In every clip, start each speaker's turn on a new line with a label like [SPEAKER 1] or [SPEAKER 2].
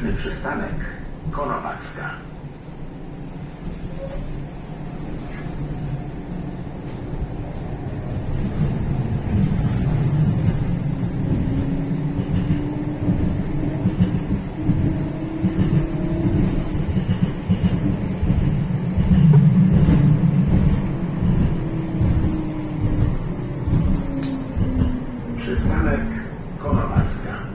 [SPEAKER 1] Następny przystanek Konopacka. Przystanek Konopacka.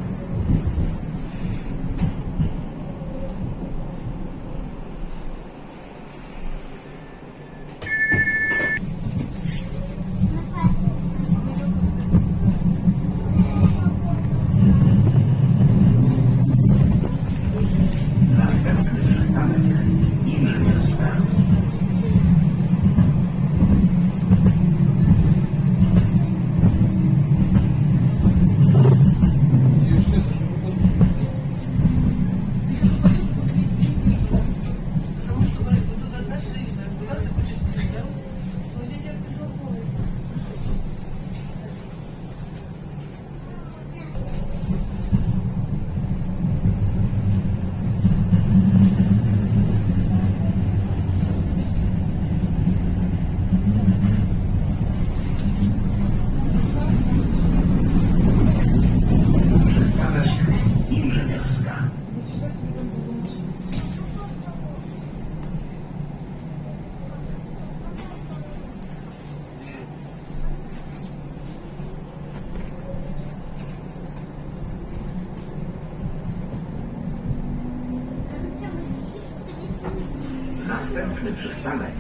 [SPEAKER 1] Następny przystanek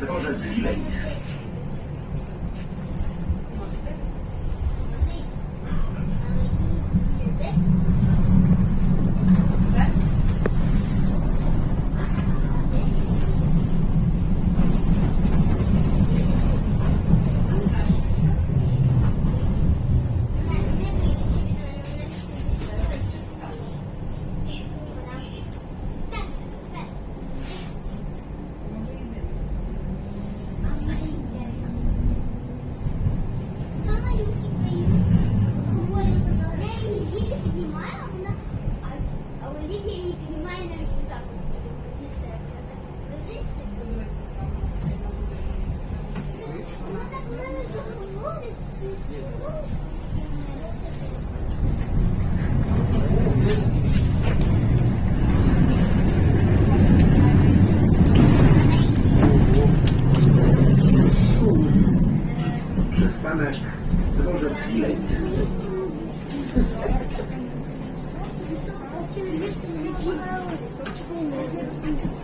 [SPEAKER 1] Dworzec Wileński. Przystanek Dworzec Wileński.
[SPEAKER 2] Thank you.